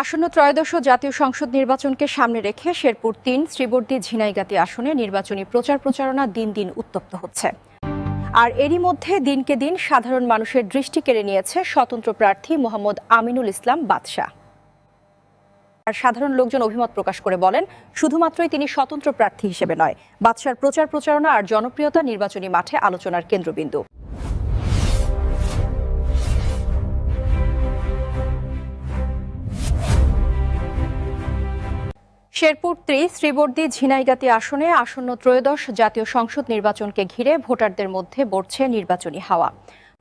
আসন্ন ত্রয়োদশ জাতীয় সংসদ নির্বাচনকে সামনে রেখে শেরপুর তিন, শ্রীবর্দী ঝিনাইগাতি আসনে নির্বাচনী প্রচার প্রচারণা দিন দিন উত্তপ্ত হচ্ছে। আর এরই মধ্যে দিনকে দিন সাধারণ মানুষের দৃষ্টি কেড়ে নিয়েছে স্বতন্ত্র প্রার্থী মোহাম্মদ আমিনুল ইসলাম বাদশাহ। আর সাধারণ লোকজন অভিমত প্রকাশ করে বলেন, শুধুমাত্রই তিনি স্বতন্ত্র প্রার্থী হিসেবে নয়, বাদশার প্রচার প্রচারণা আর জনপ্রিয়তা নির্বাচনী মাঠে আলোচনার কেন্দ্রবিন্দু। শেরপুর ত্রি শ্রীবর্দী, ঝিনাইগাতি আসনে আসন্ন ত্রয়োদশ জাতীয় সংসদ নির্বাচনকে ঘিরে ভোটারদের মধ্যে বড়ছে নির্বাচনী হাওয়া।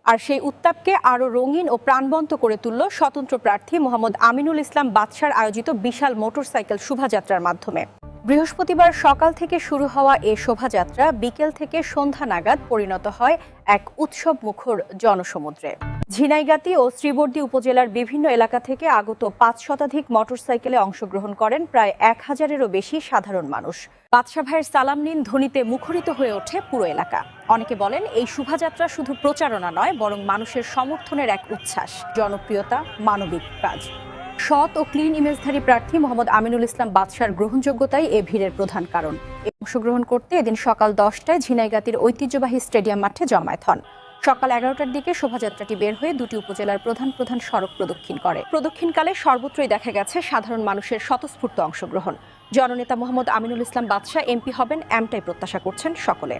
আর সেই উত্তাপকে আরও রঙিন ও প্রাণবন্ত করে তুলল স্বতন্ত্র প্রার্থী মোহাম্মদ আমিনুল ইসলাম বাদশার আয়োজিত বিশাল মোটরসাইকেল শোভাযাত্রার মাধ্যমে। বৃহস্পতিবার সকাল থেকে শুরু হওয়া এ শোভাযাত্রা বিকেল থেকে সন্ধ্যা নাগাদ পরিণত হয় এক উৎসব মুখর জনসমুদ্রে। ঝিনাইগাতি ও শ্রীবর্দী উপজেলার বিভিন্ন এলাকা থেকে আগত পাঁচ শতাধিক মোটরসাইকেলে অংশগ্রহণ করেন প্রায় এক হাজারেরও বেশি সাধারণ মানুষ। বাদশা ভাইয়ের সালাম নিন ধ্বনিতে মুখরিত হয়ে ওঠে পুরো এলাকা। অনেকে বলেন, এই শোভাযাত্রা শুধু প্রচারণা নয়, বরং মানুষের সমর্থনের এক উচ্ছ্বাস, জনপ্রিয়তা, মানবিক কাজ। সৎ ও ক্লিন ইমেজধারী প্রার্থী মোহাম্মদ আমিনুল ইসলাম বাদশার গ্রহণযোগ্যতাই এ ভিড়ের প্রধান কারণ। অংশগ্রহণ করতে এদিন সকাল দশটায় ঝিনাইগাতির ঐতিহ্যবাহী স্টেডিয়াম মাঠে জমায়েত হন। সকাল এগারোটার দিকে শোভাযাত্রাটি বের হয়ে দুটি উপজেলার প্রধান প্রধান সড়ক প্রদক্ষিণ করে। প্রদক্ষিণকালে সর্বত্রই দেখা গেছে সাধারণ মানুষের স্বতঃস্ফূর্ত অংশগ্রহণ। জননেতা মোহাম্মদ আমিনুল ইসলাম বাদশাহ এমপি হবেন, এমটাই প্রত্যাশা করছেন সকলে।